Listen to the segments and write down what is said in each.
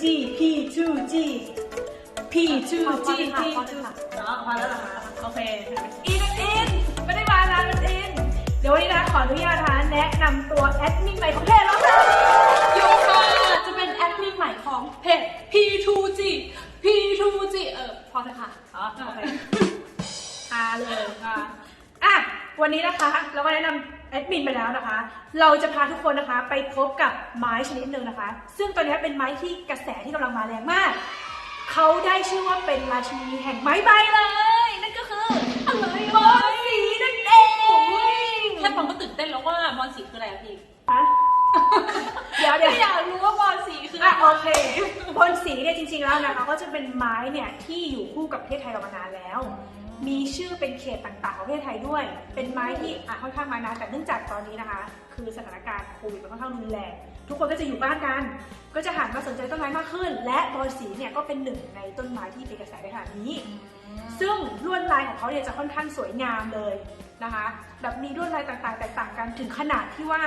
P2G P2G P2G P2 เนาะพอแล้วเหรอคะโอเคอินอินไม่ได้มาร้านอินเดี๋ยววันนี้นะขออนุญาตนะคะแนะนำตัวแอดมินใหม่ของเพจแล้วค่ะยูค่ะจะเป็นแอดมินใหม่ของเพจ P2G P2G เออพอเถอะค่ะอ๋อโอเคพาเลยค่ะอะวันนี้นะคะเราก็แนะนำ แอดมินไปแล้วนะคะ เราจะพาทุกคนนะคะ ไปพบกับไม้ชนิดหนึ่งนะคะ ซึ่งตัวนี้เป็นไม้ที่กระแสที่กำลังมาแรงมาก เขาได้ชื่อว่าเป็นราชินีแห่งไม้ใบเลย นั่นก็คืออะไรบอลสีนั่นเองแค่ฟังก็ตื่นเต้นแล้วว่าบอลสีคืออะไรอะพี่ฮะเดี๋ยวเดี๋ยว ไม่อยากรู้ว่าบอลสีคืออะอะไรโอเคบอลสีเนี่ยจริงๆแล้วนะคะก็จะเป็นไม้เนี่ยที่อยู่คู่กับประเทศไทยเรามานานแล้ว มีชื่อเป็นเขตต่างๆของประเทศไทยด้วย เป็นไม้ที่อะค่อนข้างมานานแต่เนื่องจากตอนนี้นะคะ คือสถานการณ์โควิดมันค่อนข้างรุนแรงทุกคนก็จะอยู่บ้านกัน ก็จะหันมาสนใจต้นไม้มากขึ้น และบอลสีเนี่ยก็เป็นหนึ่งในต้นไม้ที่เป็นกระแสในขณะนี้ ซึ่งลวดลายของเขาเนี่ยจะค่อนข้างสวยงามเลยนะคะ แบบมีลวดลายต่างๆ แตกต่างกันถึงขนาดที่ว่า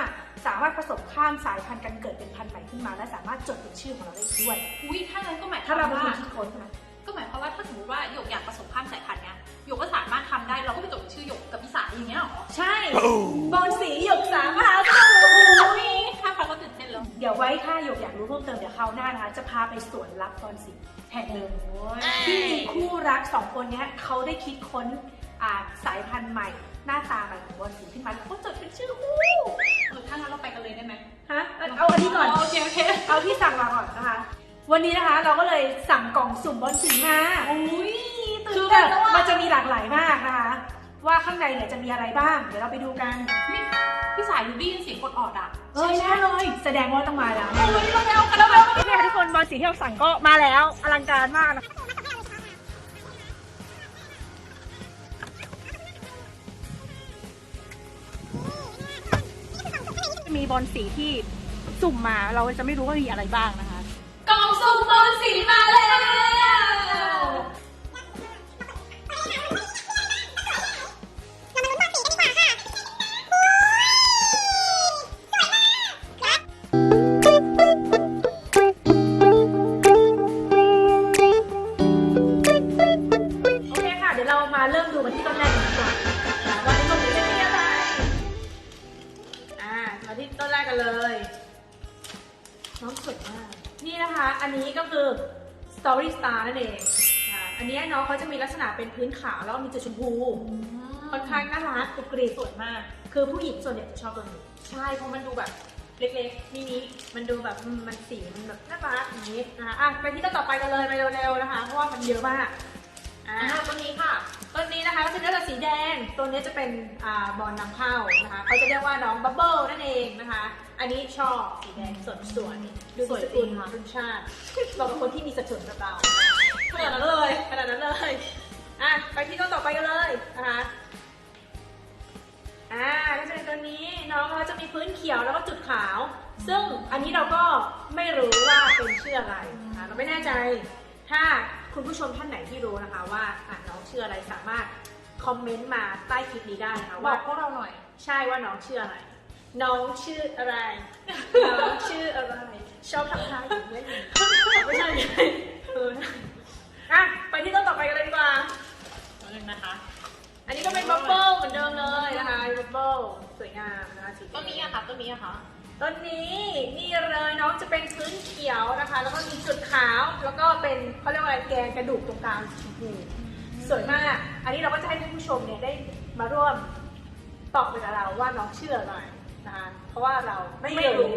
สามารถผสมข้ามสายพันธุ์กันเกิดเป็นพันธุ์ใหม่ขึ้นมา และสามารถจดเป็นชื่อของเราได้อีกด้วย อุ้ยถ้างั้นก็หมายคถ้าวามเราเป็นคว่านคิดค้นใช่ไหมก็หมายความว่าถ้าสมมติว่าหยกอยากผสมข้ามสายพันธุ์เนี่ย หยกก็สามารถทำได้เราก็ไปจดเป็นชื่อหยกกับพิสาอย่างเงี้ยเหรอใช่ บอลสีหยกสามมหาสมุทรอุ้ยแค่ฟังก็ตื่นเต้นแล้วเดี๋ยวไว้ถ้าหยกอยากรู้เพิ่มเติมเดี๋ยวคราวหน้านะคะ จะพาไปสวนรักบอลสีแห่งหนึ่งที่มีคู่รักสองคนเนี้ยเขาได้คิดค้นอ่าสายพันธุ์ใหม่ หน้าตาใหม่ของบอลสีขึ้นมาแล้วก็จดเป็นชื่อคู่เออถ้างั้นเราไปกันเลยได้ไหมฮะเอาเอาอันนี้ก่อนโอเคโอเคเอาที่สั่งมาก่อนนะคะ วันนี้นะคะเราก็เลยสั่งกล่องสุ่มบอลสีมาอุ้ย คืตื่อนแบเต้นบแล้วมันอะจะมีหลากหลายมากนะคะ ว่าข้างในเนี่ยจะมีอะไรบ้าง เดี๋ยวเราไปดูกันพี่พี่สายรู้ได้ยินเสียงกดออดอะเออใช่เลย แสดงว่าต้องมาแล้วเฮ้ยเราไปเอากันแล้วนี่ค่ะทุกคนบอลสีที่เราสั่งก็มาแล้วอลังการมากนะมีบอลสีที่สุ่มมาเราจะไม่รู้ว่ามีอะไรบ้างนะคะ กล่องสุ่มบอลสีมาแล้ มาที่ต้นแรกกันเลยน้องสวยมาก นี่นะคะ อันนี้ก็คือ Story Star นั่นเองอ่าอันนี้น้องเขาจะมีลักษณะเป็นพื้นขาวแล้วก็มีจุดชมพู ค่อนข้างน่ารักกรุบกรีสวยมาก คือผู้หญิงส่วนใหญ่จะชอบตัวนี้ ใช่ เพราะมันดูแบบเล็กๆมินิมันดูแบบอืมมันสีมันแบบน่ารักอย่างนี้นะคะอะไปที่ต้นต่อไปกันเลยไปเร็วๆนะคะ เพราะว่ามันเยอะมาก อ่าอ่าต้นนี้ค่ะ ต้นนี้นะคะก็จะเรียกว่าสีแดง ตัวนี้จะเป็นอ่าบอลนำเข้านะคะเขาจะเรียกว่าน้องบับเบิลนั่นเองนะคะ อันนี้ชอบสีแดงสดสวยดูสวยสกุลจริงค่ะคุณชาติบอกกับคนที่มีสัดส่วนแบบเราขนาดนั้นเลยขนาดนั้นเลยอะไปที่ต้นต่อไปกันเลยนะคะอ่าก็จะเป็นตัวนี้น้องเขาจะมีพื้นเขียวแล้วก็จุดขาว ซึ่งอันนี้เราก็ไม่รู้ว่าเป็นชื่ออะไรนะคะเราไม่แน่ใจถ้าคุณผู้ชมท่านไหนที่รู้นะคะว่าอะน้อง ชื่ออะไรสามารถคอมเมนต์มาใต้คลิปนี้ได้นะคะบว่าอกพวกเราหน่อย ใช่ว่าน้องชื่ออะไร น้องชื่ออะไร น้องชื่ออะไร ชอบทำท่าอยู่ไม่มีไม่ใช่เอออะไปที่ต้นต่อไปกันเลยดีกว่าตัวนึงนะคะ อันนี้ก็เป็นบับเบิ้ลเหมือนเดิมเลยนะคะบับเบิ้ลสวยงามนะคะสีแดงต้นนี้อะค่ะ ต้นนี้อะค่ะ ต้นนี้นี่เลยน้องจะเป็นพื้นเขียวนะคะ แล้วก็มีจุดขาวแล้วก็เป็นเขาเรียกว่าอะไรแกนกระดูกตรงกลางสีชมพู สวยมาก อันนี้เราก็จะให้ท่านผู้ชมเนี่ยได้มาร่วมตอบไปกับเราว่าน้องชื่ออะไรนะคะ เพราะว่าเราไม่รู้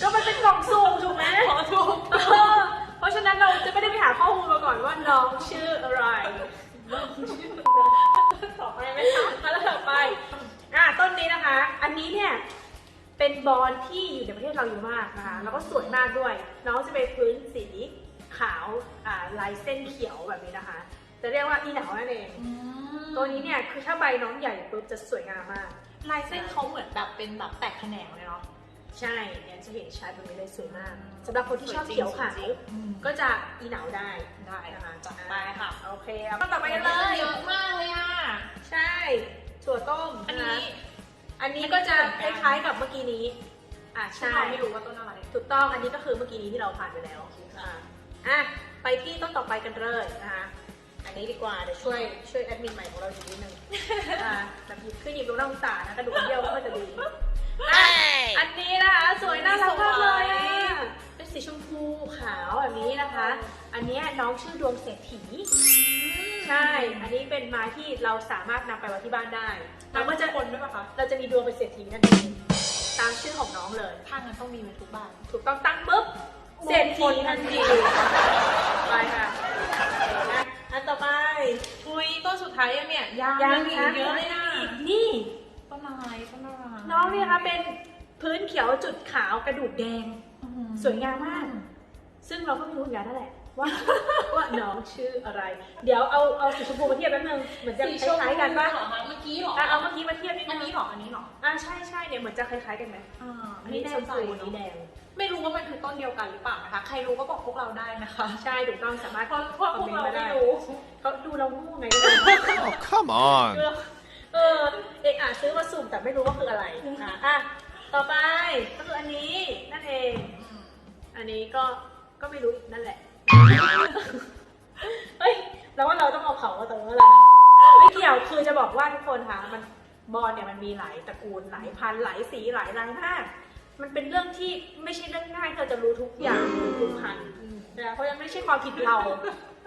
ก็มันเป็นกล่องสุ่มถูกไหมขอถูกเออเพราะฉะนั้นเราจะไม่ได้ไปหาข้อมูลมาก่อนว่าน้องชื่ออะไรน้องชื่ออะไรต่อไปไหมคะแล้วต่อไป อะต้นนี้นะคะ อันนี้เนี่ยเป็นบอลที่อยู่ในประเทศเราอยู่มากนะคะ แล้วก็สวยมากด้วย น้องจะเป็นพื้นสี ขาวอ่าลายเส้นเขียวแบบนี้นะคะ จะเรียกว่าอีเหนานั่นเอง ตัวนี้เนี่ยคือถ้าใบน้องใหญ่ปุ๊บจะสวยงามมาก ลายเส้นเขาเหมือนแบบเป็นแบบแตกแขนงเลยเนาะใช่เนี่ยจะเห็นชัดแบบนี้เลยสวยมากสำหรับคนที่ชอบสวยจริงเขียวขาวสวยจริงอืมก็จะอีเหนาได้ได้นะคะจัดไปค่ะโอเคเอาต่อไปกันเลยเยอะมากเลยอะใช่ถั่วต้มอันนะนี้ อันนี้ก็จะคล้ายๆกับเมื่อกี้นี้อะใช่ใช่ไม่รู้ว่าต้นอะไรถูกต้องอันนี้ก็คือเมื่อกี้นี้ที่เราผ่านไปแล้วอะ อะไปที่ต้นต่อไปกันเลยนะคะอันนี้ดีกว่าเดี๋ยวช่วยช่วยแอดมินใหม่ของเราอีกนิดนึงอะแบบหยิบขึ้นหยิบลงน่าสงสารนะกระดูกเยี่ยวก็จะดีอะอันนี้นะคะสวยน่ารักมากเลยอะเป็นสีชมพูขาวแบบนี้นะคะ อันเนี้ยน้องชื่อดวงเศรษฐีใช่ อันนี้เป็นไม้ที่เราสามารถนำไปไว้ที่บ้านได้แล้เราวก็ก็จะจะคนด้วยปะคะ เราจะมีดวงเป็นเศรษฐีนั่นเองตามชื่อของน้องเลย ถ้างั้นต้องมีไว้ทุกบ้าน ถูกต้องตั้งปุ๊บ เศรษฐีทันทีไปค่ะนะอันต่อไปอุ้ยต้นสุดท้ายยังเนี่ยยังยังมีนะเยอะเลยนะนี่ต้นอะไรต้นอะไรน้องเนี่ยนะคะเป็นพื้นเขียวจุดขาวกระดูกแดงอื้อหือสวยงามมาก ซึ่งเราก็ไม่รู้เหมือนกันนั่นแหละว่าว่าน้องชื่ออะไร เดี๋ยวเอาเอาสีชมพูมาเทียบแป๊บนึงเหมือนจะสีคชมล้ายพูๆกันปะเหรอคะเมื่อกี้เหรออะเอาเมื่อกี้มาเทียบนิดอันนึนี้งเหรออันนี้เหรออ่าใช่ใช่เนี่ยเหมือนจะคล้ายๆกันไหมอ่าอันนี้ชมพูอันนี้แดง ไม่รู้ว่ามันคือต้นเดียวกันหรือเปล่านะคะ ใครรู้ก็บอกพวกเราได้นะคะ ใช่ถูกต้องสามารถเพราะเพราะพวกเราคอมเมนต์มาได้ไม่รู้เขาดูเราโง่ไง Oh, come on. เออเอกอาจซื้อมาสุ่มแต่ไม่รู้ว่าคืออะไรอะอะต่อไปก็คืออันนี้นั่นเอง อันนี้ก็ก็ไม่รู้อีกนั่นแหละเฮ้ยแล้วว่าเราต้องเอาเขามาตัวอะไรไม่เกี่ยวคือจะบอกว่าทุกคนคะมันบอลเนี่ยมันมีหลายตระกูลหลายพันธุ์หลายสีหลายลายมาก มันเป็นเรื่องที่ไม่ใช่เรื่องง่ายที่เราจะรู้ทุกอย่างทุกพันธุ์นะเพราะยังไม่ใช่ความผิดเรา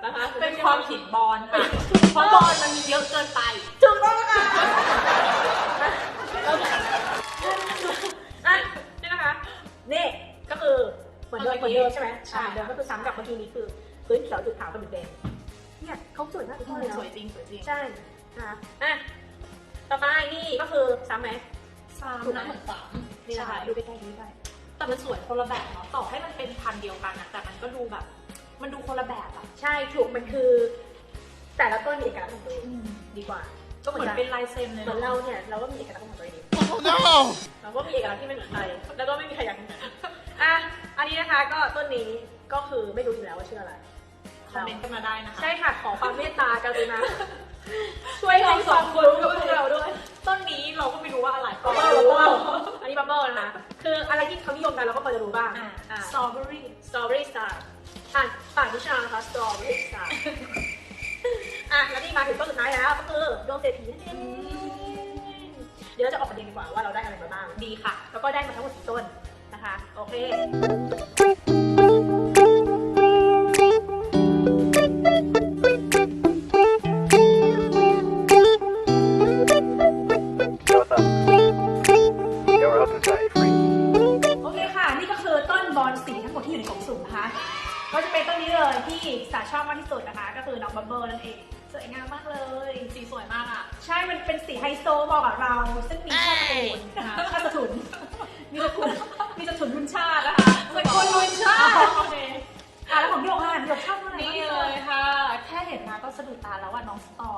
นะคะเป็นความผิดบอลค่ะเพราะบอลมันมีเยอะเกินไปถูกต้องค่ะอะนี่นะคะนี่ก็คือเหมือนเดิมเหมือนเดิมใช่ไหมใช่อ่าเดิมก็คือซ้ำกับเมื่อกี้นี้คือพื้นเขียวจุดขาวกับจุดแดงเนี่ยเขาสวยมากทุกคนเลยเนสอะวยจริงสวยจริงใช่นะคะอะต่อไปนี่ก็คือซ้ำไหมซ้ำนะเหมือนซ้ำ นี่นะคะใช่ดูใกล้ๆนี้ไปแต่มันสวยคนละแบบเนาะต่อให้มันเป็นพันธุ์เดียวกันนะแต่มันก็ดูแบบ มันดูคนละแบบอะใช่ถูกมันคือ แต่ละต้นมีเอกลักษณ์ของตัวเองดีกว่าก็เหมือนเป็นลายเซ็นเลยเหมือนเนาะเราเนี่ยเราก็มีเอกลักษณ์ของตัวเอง Oh, no. เราก็มีเอกลักษณ์ที่ไม่เหมือนใครแล้วก็ไม่มีใครอยากเหมือนอะอันนี้นะคะก็ต้นนี้ก็คือไม่รู้อยู่แล้วว่าชื่ออะไรคอมเมนต์กันมาได้นะคะ ใช่ค่ะ ขอความเมตตากันเลยนะ ช่วยให้ความรู้กับพวกเราด้วย ต้นนี้เราก็ไม่รู้ว่าอะไรบับเบิ้ลบับเบิ้ลอันนี้บับเบิ้ลนะคะ คืออะไรที่เขานิยมกันเราก็พอจะรู้บ้างอ่าอ่าสตรอเบอรี่สตรอเบอรี่สตาร์อ่านป่านวิชานะคะสตรอเบอรี่สตาร์อะแล้วนี่มาถึงต้นสุดท้ายแล้วก็คือดวงเศรษฐีนั่นเองเดี๋ยวเราจะออกประเด็นดีกว่าว่าเราได้อะไรมาบ้าง ดีค่ะ แล้วก็ได้มาทั้งหมดกี่ต้นนะคะ โอเค ก็จะเป็นต้นนี้เลยที่สาชอบมากที่สุดนะคะ ก็คือน้องบับเบิ้ลนั่นเองสวยงามมากเลย สีสวยมากอะ ใช่ มันเป็นสีไฮโซเหมาะกับเรา ซึ่งมีชาติตระกูลนะคะชาติสถุน มีตระกูลมีสถุนรุนชาตินะคะสกุลรุนชาติโอเคอะแล้วของพี่โอะพี่โอ่ชอบอะไรนี่บ้างเลยค่ะ แค่เห็นมาก็สะดุดตาแล้วว่าน้องสตอ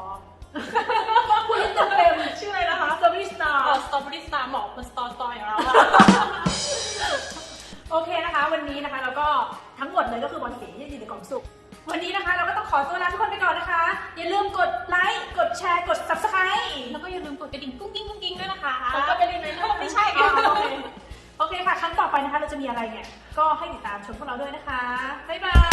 คุณเต็มเต็มชื่ออะไรนะคะสวิสตาเออร์สตรอเบอรี่สตาร์เหมาะกับสตอสตออย่างเราอะโอเคนะคะ วันนี้นะคะแล้วก็ ทั้งหมดเลยก็คือบอลสีที่อยู่ในกล่องสุ่มวันนี้นะคะเราก็ต้องขอตัวลาทุกคนไปก่อนนะคะ อย่าลืมกดไลค์กดแชร์กด subscribe แล้วก็อย่าลืมกดกระดิ่งกุ้งกิ้งกุ้งกิ้งด้วยนะคะผมก็เป็นยังไงนะไม่ใช่ค่ะโอเคโอเคค่ะ ครั้งต่อไปนะคะ เราจะมีอะไรเนี่ย ก็ให้ติดตามชมพวกเราด้วยนะคะ บ๊ายบาย